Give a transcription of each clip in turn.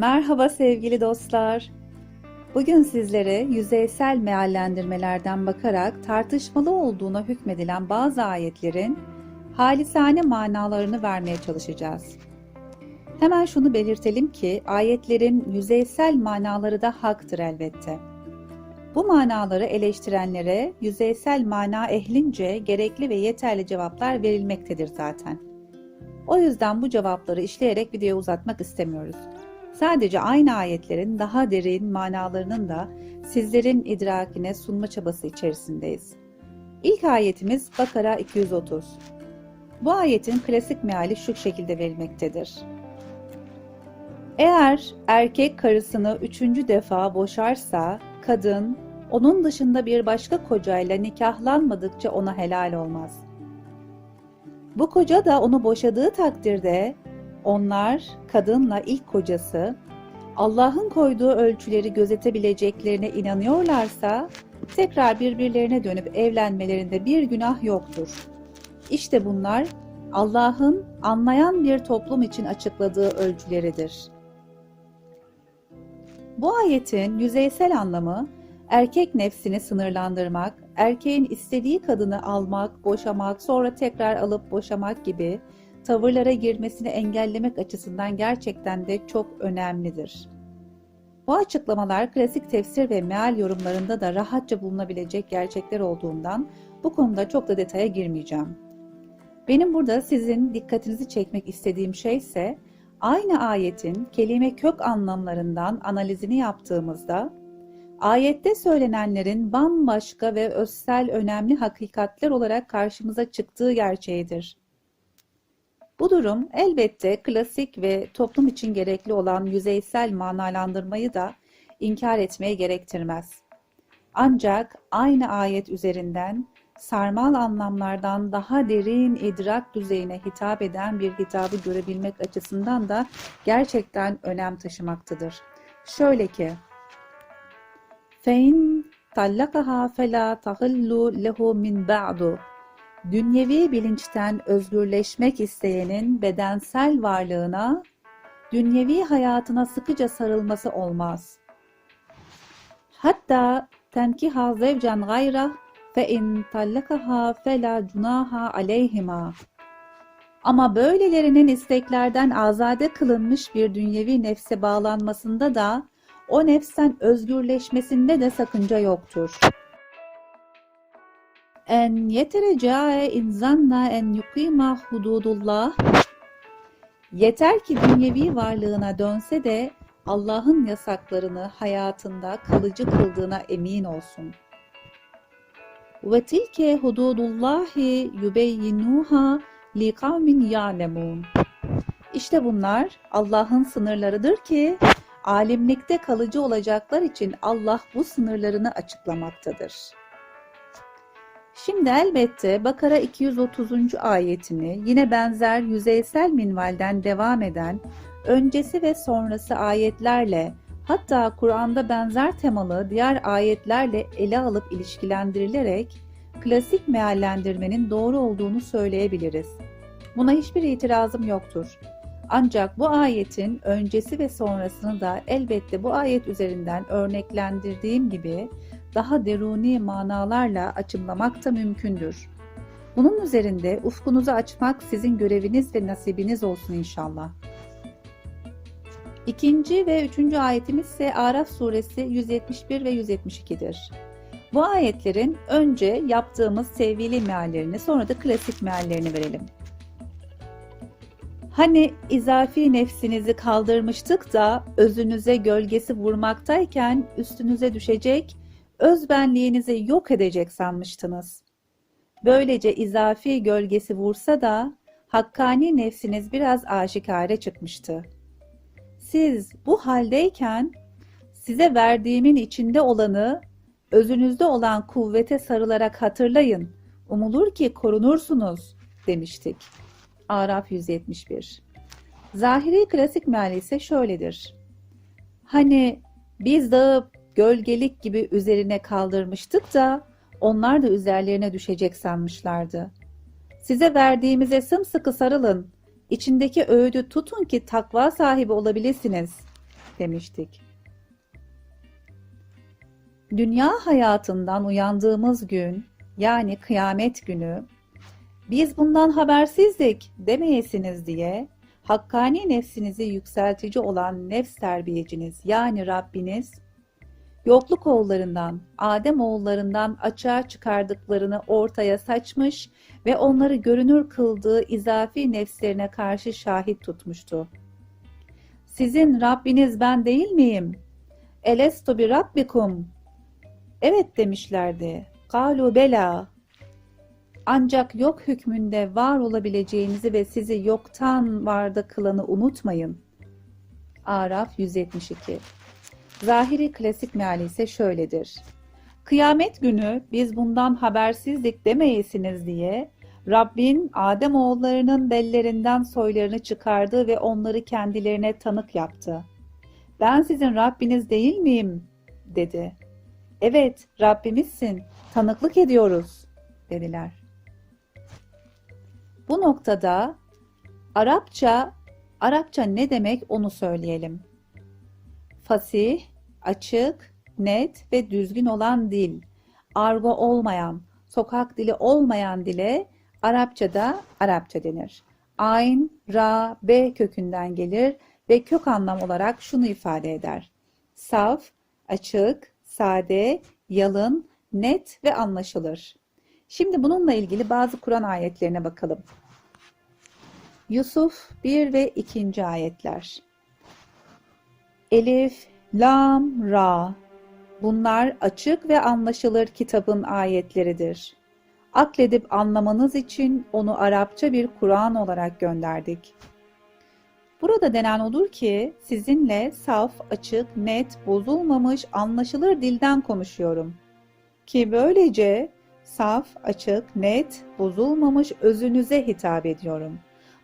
Merhaba sevgili dostlar. Bugün sizlere yüzeysel meallendirmelerden bakarak tartışmalı olduğuna hükmedilen bazı ayetlerin halisane manalarını vermeye çalışacağız. Hemen şunu belirtelim ki ayetlerin yüzeysel manaları da haktır elbette. Bu manaları eleştirenlere yüzeysel mana ehlince gerekli ve yeterli cevaplar verilmektedir zaten. O yüzden bu cevapları işleyerek videoyu uzatmak istemiyoruz. Sadece aynı ayetlerin daha derin manalarının da sizlerin idrakine sunma çabası içerisindeyiz. İlk ayetimiz Bakara 230. Bu ayetin klasik meali şu şekilde verilmektedir. Eğer erkek karısını üçüncü defa boşarsa, kadın onun dışında bir başka kocayla nikahlanmadıkça ona helal olmaz. Bu koca da onu boşadığı takdirde onlar kadınla ilk kocası Allah'ın koyduğu ölçüleri gözetebileceklerine inanıyorlarsa tekrar birbirlerine dönüp evlenmelerinde bir günah yoktur. İşte bunlar Allah'ın anlayan bir toplum için açıkladığı ölçüleridir. Bu ayetin yüzeysel anlamı erkek nefsini sınırlandırmak, erkeğin istediği kadını almak, boşamak, sonra tekrar alıp boşamak gibi tavırlara girmesini engellemek açısından gerçekten de çok önemlidir. Bu açıklamalar klasik tefsir ve meal yorumlarında da rahatça bulunabilecek gerçekler olduğundan bu konuda çok da detaya girmeyeceğim. Benim burada sizin dikkatinizi çekmek istediğim şey ise aynı ayetin kelime kök anlamlarından analizini yaptığımızda ayette söylenenlerin bambaşka ve özsel önemli hakikatler olarak karşımıza çıktığı gerçeğidir. Bu durum elbette klasik ve toplum için gerekli olan yüzeysel manalandırmayı da inkar etmeye gerektirmez. Ancak aynı ayet üzerinden sarmal anlamlardan daha derin idrak düzeyine hitap eden bir hitabı görebilmek açısından da gerçekten önem taşımaktadır. Şöyle ki, فَاِنْ طَلَّقَهَا فَلَا تَغِلُّ لَهُ مِنْ بَعْدُ Dünyevi bilinçten özgürleşmek isteyenin bedensel varlığına, dünyevi hayatına sıkıca sarılması olmaz. Hatta tenkiha zevcen gayrah fe in tallakaha fela cunaha aleyhima. Ama böylelerinin isteklerden azade kılınmış bir dünyevi nefse bağlanmasında da o nefsten özgürleşmesinde de sakınca yoktur. En yetereceğe inzanna en yukima hududullah Yeter ki dünyevi varlığına dönse de Allah'ın yasaklarını hayatında kalıcı kıldığına emin olsun. Ve tilke hududullahi yubeyyinuha li kavmin ya'lemun. İşte bunlar Allah'ın sınırlarıdır ki alimlikte kalıcı olacaklar için Allah bu sınırlarını açıklamaktadır. Şimdi elbette Bakara 230. ayetini yine benzer yüzeysel minvalden devam eden öncesi ve sonrası ayetlerle hatta Kur'an'da benzer temalı diğer ayetlerle ele alıp ilişkilendirilerek klasik meallendirmenin doğru olduğunu söyleyebiliriz. Buna hiçbir itirazım yoktur. Ancak bu ayetin öncesi ve sonrasını da elbette bu ayet üzerinden örneklendirdiğim gibi daha deruni manalarla açımlamak da mümkündür. Bunun üzerinde ufkunuzu açmak sizin göreviniz ve nasibiniz olsun inşallah. İkinci ve üçüncü ayetimiz ise Araf suresi 171 ve 172'dir. Bu ayetlerin önce yaptığımız sevgili meallerini sonra da klasik meallerini verelim. Hani izafi nefsinizi kaldırmıştık da özünüze gölgesi vurmaktayken üstünüze düşecek özbenliğinizi yok edecek sanmıştınız. Böylece izafi gölgesi vursa da hakkani nefsiniz biraz aşikare çıkmıştı. Siz bu haldeyken size verdiğimin içinde olanı özünüzde olan kuvvete sarılarak hatırlayın. Umulur ki korunursunuz demiştik. Araf 171 Zahiri klasik meali ise şöyledir. Hani biz dağı gölgelik gibi üzerine kaldırmıştık da onlar da üzerlerine düşecek sanmışlardı. Size verdiğimize sımsıkı sarılın. İçindeki öğüdü tutun ki takva sahibi olabilirsiniz. demiştik. Dünya hayatından uyandığımız gün yani kıyamet günü biz bundan habersizdik demeyesiniz diye hakkani nefsinizi yükseltici olan nefs terbiyeciniz yani Rabbiniz yokluk oğullarından, Adem oğullarından açığa çıkardıklarını ortaya saçmış ve onları görünür kıldığı izafi nefslerine karşı şahit tutmuştu. Sizin Rabbiniz ben değil miyim? Elestu bi rabbikum. Evet demişlerdi. Kalu bela. Ancak yok hükmünde var olabileceğinizi ve sizi yoktan varda kılanı unutmayın. Araf 172 Zahiri klasik meali ise şöyledir. Kıyamet günü biz bundan habersizlik demeyesiniz diye Rabbin Adem oğullarının bellerinden soylarını çıkardı ve onları kendilerine tanık yaptı. Ben sizin Rabbiniz değil miyim? dedi. Evet Rabbimizsin, tanıklık ediyoruz dediler. Bu noktada Arapça, Arapça ne demek onu söyleyelim. Fasih, açık, net ve düzgün olan dil, argo olmayan, sokak dili olmayan dile Arapçada Arapça denir. Ayn, ra, b kökünden gelir ve kök anlam olarak şunu ifade eder. Saf, açık, sade, yalın, net ve anlaşılır. Şimdi bununla ilgili bazı Kur'an ayetlerine bakalım. Yusuf 1 ve 2. ayetler. Elif, Lam, Ra. Bunlar açık ve anlaşılır kitabın ayetleridir. Akledip anlamanız için onu Arapça bir Kur'an olarak gönderdik. Burada denen odur ki sizinle saf, açık, net, bozulmamış, anlaşılır dilden konuşuyorum. Ki böylece saf, açık, net, bozulmamış özünüze hitap ediyorum.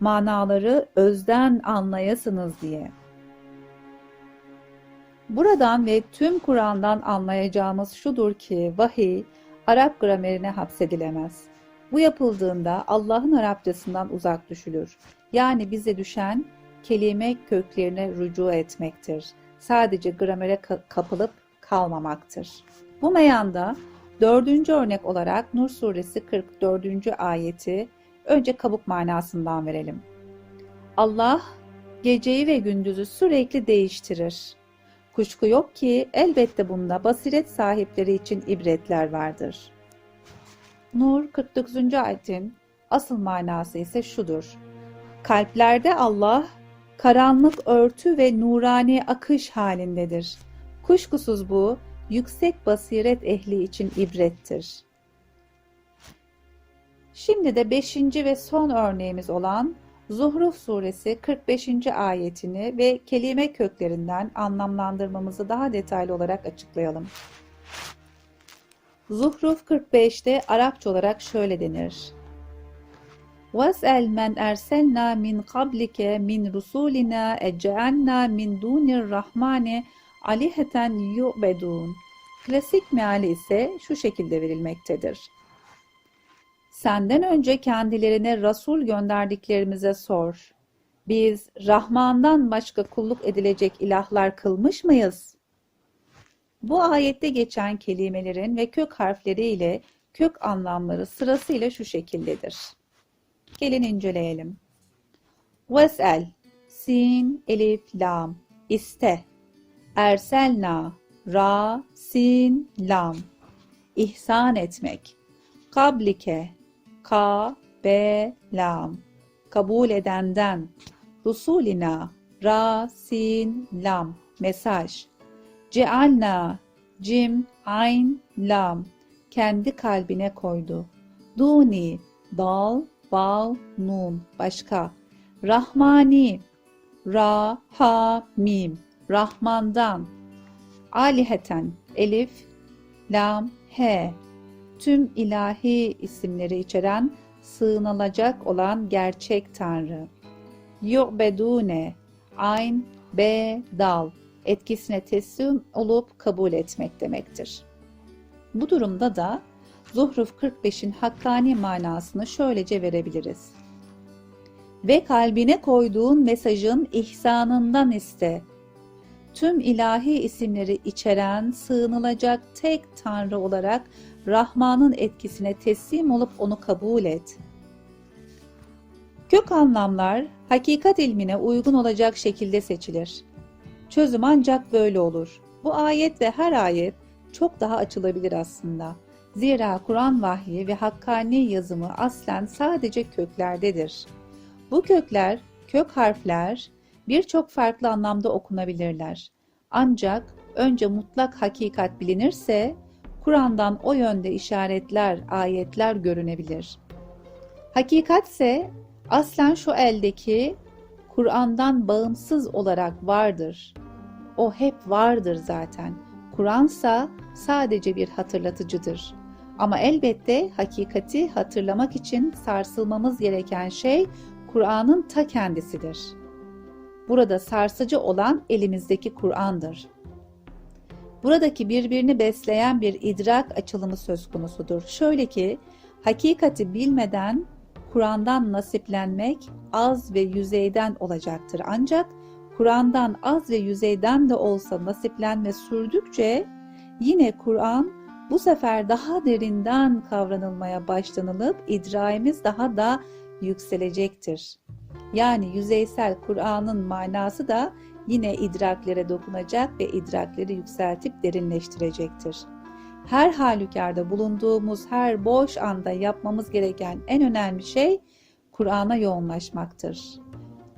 Manaları özden anlayasınız diye. Buradan ve tüm Kur'an'dan anlayacağımız şudur ki vahiy Arap gramerine hapsedilemez. Bu yapıldığında Allah'ın Arapçasından uzak düşülür. Yani bize düşen kelime köklerine rücu etmektir. Sadece gramere kapılıp kalmamaktır. Bu meyanda dördüncü örnek olarak Nur suresi 44. ayeti önce kabuk manasından verelim. Allah geceyi ve gündüzü sürekli değiştirir. Kuşku yok ki elbette bunda basiret sahipleri için ibretler vardır. Nur 49. ayetin asıl manası ise şudur. Kalplerde Allah karanlık örtü ve nurani akış halindedir. Kuşkusuz bu yüksek basiret ehli için ibrettir. Şimdi de beşinci ve son örneğimiz olan Zuhruf suresi 45. ayetini ve kelime köklerinden anlamlandırmamızı daha detaylı olarak açıklayalım. Zuhruf 45'te Arapça olarak şöyle denir. وَاسْأَلْ مَنْ اَرْسَلْنَا مِنْ قَبْلِكَ مِنْ رُسُولِنَا اَجْعَلْنَا مِنْ دُونِ الرَّحْمَانِ aliheten yu'bedun. Klasik meali ise şu şekilde verilmektedir. Senden önce kendilerine Rasul gönderdiklerimize sor. Biz Rahman'dan başka kulluk edilecek ilahlar kılmış mıyız? Bu ayette geçen kelimelerin ve kök harfleriyle kök anlamları sırasıyla şu şekildedir. Gelin inceleyelim. Vesel, sin, elif, lam, iste, erselna, ra, sin, lam, ihsan etmek, kablike, ka, be, lam, kabul edenden, rusulina, ra, sin, lam, mesaj, cealna, cim, ayn, lam, kendi kalbine koydu. Duni, dal, bal, nun, başka. Rahmani, ra, ha, mim, Rahmandan. Aliheten, elif, lam, he. Tüm ilahi isimleri içeren sığınılacak olan gerçek Tanrı. Yu'bedune, ayn, be, dal, etkisine teslim olup kabul etmek demektir. Bu durumda da Zuhruf 45'in hakkani manasını şöylece verebiliriz. Ve kalbine koyduğun mesajın ihsanından iste. tüm ilahi isimleri içeren sığınılacak tek Tanrı olarak Rahman'ın etkisine teslim olup onu kabul et. Kök anlamlar hakikat ilmine uygun olacak şekilde seçilir. Çözüm ancak böyle olur. Bu ayet ve her ayet çok daha açılabilir aslında. Zira Kur'an vahyi ve hakkani yazımı aslen sadece köklerdedir. Bu kökler, kök harfler birçok farklı anlamda okunabilirler. Ancak önce mutlak hakikat bilinirse Kur'an'dan o yönde işaretler, ayetler görünebilir. Hakikatse aslen şu eldeki Kur'an'dan bağımsız olarak vardır. O hep vardır zaten. Kur'ansa sadece bir hatırlatıcıdır. Ama elbette hakikati hatırlamak için sarsılmamız gereken şey Kur'an'ın ta kendisidir. Burada sarsıcı olan elimizdeki Kur'an'dır. Buradaki birbirini besleyen bir idrak açılımı söz konusudur. Şöyle ki, hakikati bilmeden Kur'an'dan nasiplenmek az ve yüzeyden olacaktır. Ancak Kur'an'dan az ve yüzeyden de olsa nasiplenme sürdükçe yine Kur'an bu sefer daha derinden kavranılmaya başlanılıp idrarimiz daha da yükselecektir. Yani yüzeysel Kur'an'ın manası da yine idraklere dokunacak ve idrakleri yükseltip derinleştirecektir. Her halükarda bulunduğumuz her boş anda yapmamız gereken en önemli şey Kur'an'a yoğunlaşmaktır.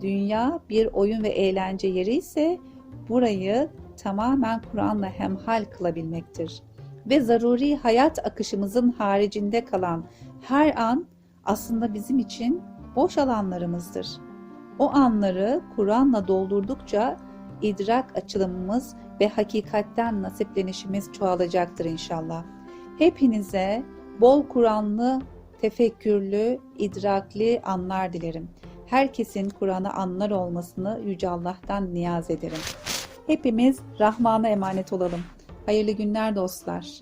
Dünya bir oyun ve eğlence yeri ise burayı tamamen Kur'an'la hemhal kılabilmektir. Ve zaruri hayat akışımızın haricinde kalan her an aslında bizim için boş alanlarımızdır. O anları Kur'an'la doldurdukça idrak açılımımız ve hakikatten nasiplenişimiz çoğalacaktır inşallah. Hepinize bol Kur'anlı, tefekkürlü, idrakli anlar dilerim. Herkesin Kur'an'ı anlar olmasını Yüce Allah'tan niyaz ederim. Hepimiz Rahman'a emanet olalım. Hayırlı günler dostlar.